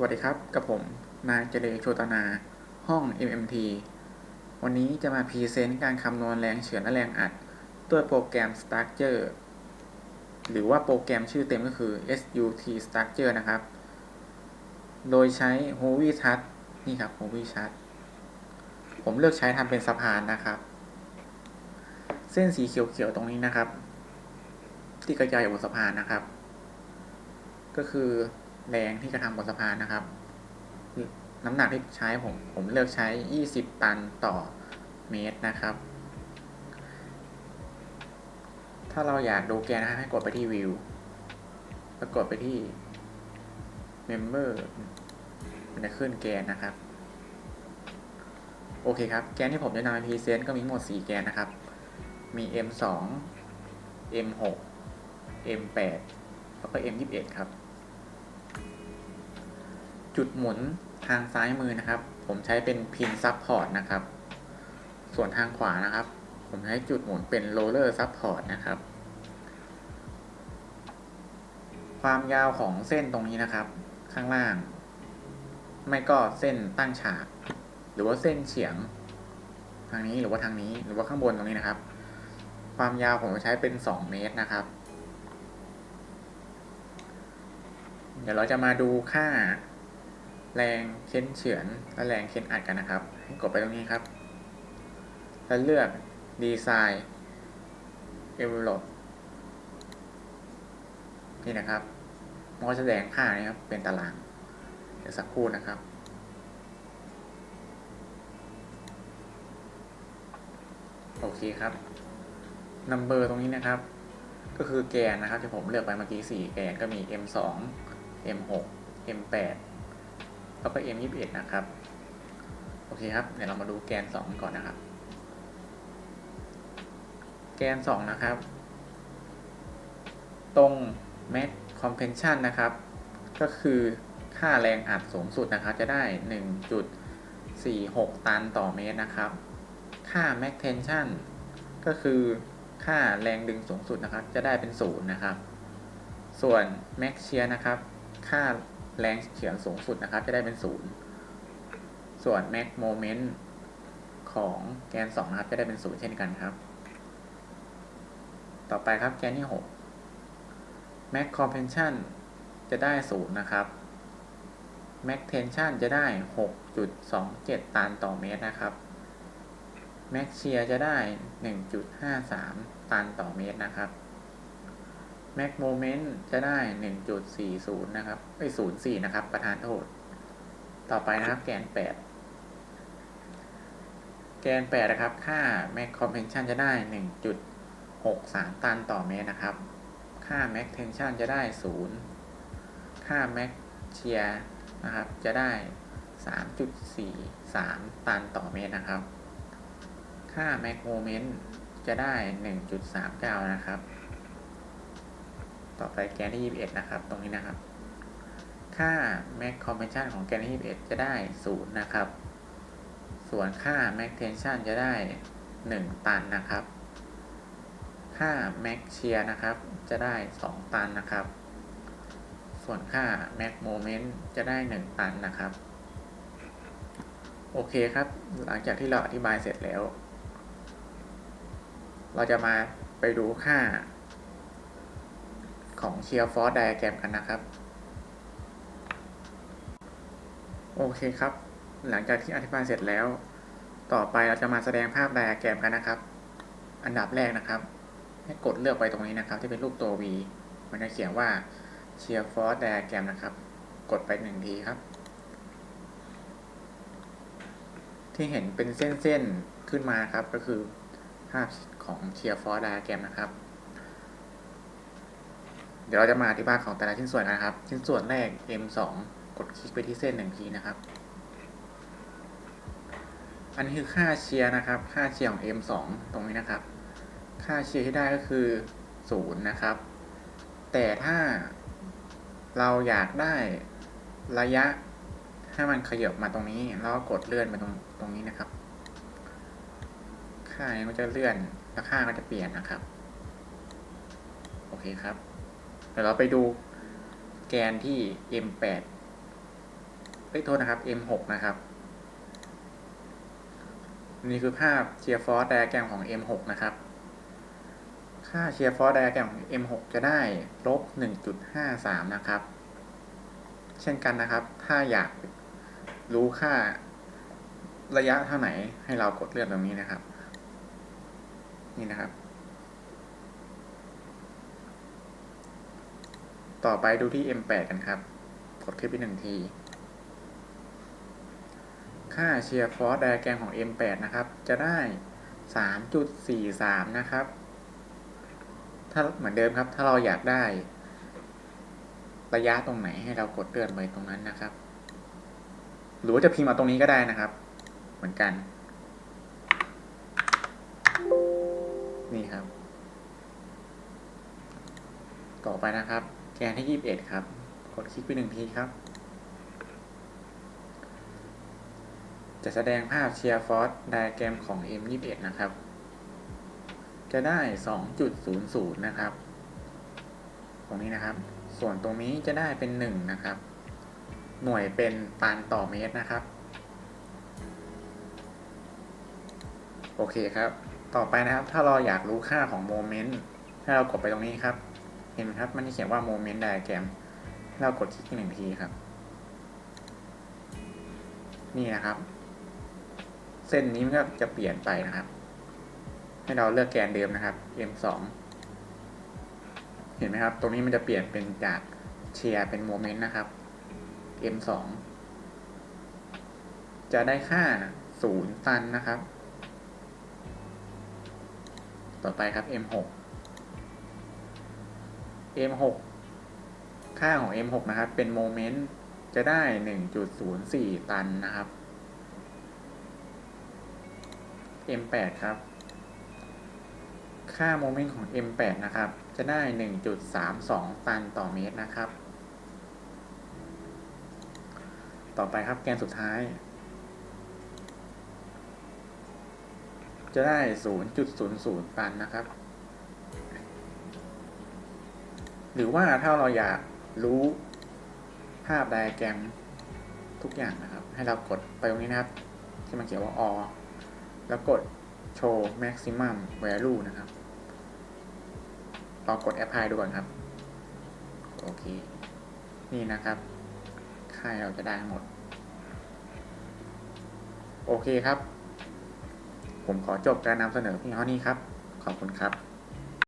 สวัสดีครับ กับผม นายเจเลโชตนา ห้อง MMT วันนี้จะมาพรีเซนต์การคำนวณแรงเฉือนและแรงอัด ด้วยโปรแกรม Structure หรือว่าโปรแกรมชื่อเต็มก็คือ SUT Structure นะครับ โดยใช้ h o v i Chart นี่ครับ h o v i Chart ผมเลือกใช้ทำเป็นสะพานนะครับ เส้นสีเขียวๆตรงนี้นะครับ ที่กระจายอยู่บนสะพานนะครับ ก็คือ แรงที่กระทำบนสะพานนะครับ น้ำหนักที่ใช้ผมผมเลือกใช้ 20 ตันต่อเมตรนะครับ ถ้าเราอยากดูแกนนะครับให้กดไปที่ view แล้วกดไปที่ member มันจะขึ้นแกนนะครับ โอเคครับ แกนที่ผมจะนำมาพรีเซนต์ก็มีหมด 4 แกนนะครับ มี M2 M6 M8 แล้วก็ M21 ครับ จุดหมุนทางซ้ายมือนะครับ ผมใช้เป็นพินซับพอร์ตนะครับ ส่วนทางขวานะครับ ผมใช้จุดหมุนเป็นโรลเลอร์ซับพอร์ตนะครับ ความยาวของเส้นตรงนี้นะครับ ข้างล่าง ไม่ก็เส้นตั้งฉาก หรือว่าเส้นเฉียง ทางนี้หรือว่าทางนี้หรือว่าข้างบนตรงนี้นะครับ ความยาวผมใช้เป็น 2 เมตรนะครับเดี๋ยวเราจะมาดูค่า แรงเค้นเฉือน และแรงเค้นอัดกันนะครับ ให้กดไปตรงนี้ครับ แล้วเลือกดีไซน์เอเวอร์นี่นะครับมันก็จะแสดงค่านี้ครับ เป็นตาราง เดี๋ยวสักครู่นะครับ โอเคครับนัมเบอร์ตรงนี้นะครับ ก็คือแกนนะครับที่ผมเลือกไปเมื่อกี้ 4 แกนก็มี M2 M6 M8 แล้วก็ M21 นะครับ โอเคครับ เดี๋ยวเรามาดูแกน 2 ก่อนนะครับ แกน 2 นะครับ ตรง max compression นะครับ ก็คือค่าแรงอัดสูงสุดนะครับ จะได้ 1.46 ตันต่อเมตรนะครับ ค่า max tension ก็คือค่าแรงดึงสูงสุดนะครับ จะได้เป็น 0 นะครับ ส่วน max shear นะครับ ค่า แรงเฉือนสูงสุดนะครับ จะได้เป็น 0 ส่วน max moment ของแกน 2 นะครับ จะได้เป็น 0 เช่นกันครับ ต่อไปครับแกนที่ 6 max compression จะได้ 0 นะครับ max tension จะได้ 6.27 ตันต่อเมตรนะครับ max shear จะได้ 1.53 ตันต่อเมตรนะครับ แม็กโมเมนต์จะได้หนึ่งจุดสี่ศูนย์นะครับไอ้04 นะครับ ประธานโทษ ต่อไปนะครับ แกนแปดแกนแปดนะครับ ค่าแม็กคอมเพนชันจะได้หนึ่งจุดหกสามตันต่อเมตรนะครับ ค่าแม็กเทนชันจะได้ศูนย์ค่าแม็กเชียนะครับ จะได้สามจุดสี่สามตันต่อเมตรนะครับ ค่าแม็กโมเมนต์จะได้หนึ่งจุดสามเก้านะครับ ต่อไปแกนที่ 21 นะครับ ตรงนี้นะครับ ค่า max compression ของแกนที่ 21 จะได้ 0 นะครับ ส่วนค่า max tension จะได้ 1 ตันนะครับ ค่า max shear นะครับ จะได้ 2 ตันนะครับ ส่วนค่า max moment จะได้ 1 ตันนะครับ โอเคครับ หลังจากที่เราอธิบายเสร็จแล้ว เราจะมาไปดูค่า ของ shear force diagram กันนะครับ โอเคครับ หลังจากที่อธิบายเสร็จแล้ว ต่อไปเราจะมาแสดงภาพไดอะแกรมกันนะครับ อันดับแรกนะครับ ให้กดเลือกไปตรงนี้นะครับ ที่เป็นรูปตัว V มันจะเขียนว่า shear force diagram นะครับ กดไปหนึ่งทีครับ ที่เห็นเป็นเส้นๆขึ้นมาครับก็คือภาพของ shear force diagram นะครับ เดี๋ยวเราจะมาอธิบายของแต่ละชิ้นส่วนกันนะครับ ชิ้นส่วนแรก M2 กดคลิกไปที่เส้นหนึ่งทีนะครับ อันนี้คือค่าเชียร์นะครับ ค่าเชียร์ของ M2 ตรงนี้นะครับ ค่าเชียร์ที่ได้ก็คือ0นะครับ แต่ถ้าเราอยากได้ระยะให้มันขยับมาตรงนี้ แล้วก็กดเลื่อนมาตรงตรงนี้นะครับ ค่านี้ก็จะเลื่อนแล้วค่าก็จะเปลี่ยนนะครับ โอเคครับ เดี๋ยวเราไปดูแกนที่ M8 เอ้ยโทษนะครับ M6 นะครับ นี่คือภาพเชียร์ฟอร์สไดอะแกรมของ M6 นะครับ ค่าเชียร์ฟอร์สไดอะแกรมของ M6 จะได้ลบ 1.53 นะครับ เช่นกันนะครับ ถ้าอยากรู้ค่าระยะเท่าไหนให้เรากดเลื่อนตรงนี้นะครับ นี่นะครับ ต่อไปดูที่ M8 กันครับ กดคลิกไปหนึ่งที ค่าเชียร์ฟอร์สไดแกรมของ M8 นะครับ จะได้ 3.43 นะครับ ถ้าเหมือนเดิมครับ ถ้าเราอยากได้ ระยะตรงไหนให้เรากดเลื่อนไปตรงนั้นนะครับ หรือว่าจะพิมพ์เอาตรงนี้ก็ได้นะครับ เหมือนกัน นี่ครับ ต่อไปนะครับ แกนที่ 21 ครับ กดคลิกไปหนึ่งทีครับ จะแสดงภาพเชียร์ฟอร์สไดอะแกรมของ M21 นะครับ จะได้ 2.00 นะครับ ตรงนี้นะครับ ส่วนตรงนี้จะได้เป็น 1 นะครับ หน่วยเป็นตันต่อเมตรนะครับ โอเคครับ ต่อไปนะครับ ถ้าเราอยากรู้ค่าของโมเมนต์ ให้เรากดไปตรงนี้ครับ เห็นไหมครับ มันจะเขียนว่าโมเมนต์ไดอะแกรมเรากดคลิกหนึ่งทีครับ นี่นะครับ เส้นนี้มันก็จะเปลี่ยนไปนะครับ ให้เราเลือกแกนเดิมนะครับ M2 เห็นไหมครับ ตรงนี้มันจะเปลี่ยนเป็นจากเชียร์เป็นโมเมนต์นะครับ M2 จะได้ค่า0ตันนะครับ ต่อไปครับ M6 M6 ค่าของ M6 นะครับ เป็นโมเมนต์จะได้ 1.04 ตันนะครับ M8 ครับ ค่าโมเมนต์ของ M8 นะครับ จะได้ 1.32 ตันต่อเมตรนะครับ ต่อไปครับแกนสุดท้าย จะได้ 0.00 ตันนะครับ หรือว่าถ้าเราอยากรู้ภาพไดอะแกรมทุกอย่างนะครับ ให้เรากดไปตรงนี้นะครับ ที่มันเขียนว่า all แล้วกด show maximum value นะครับลองกด apply ดูก่อนครับ โอเค นี่นะครับ ค่าเราจะได้หมด โอเคครับ ผมขอจบการนำเสนอเพียงเท่านี้ครับ ขอบคุณครับ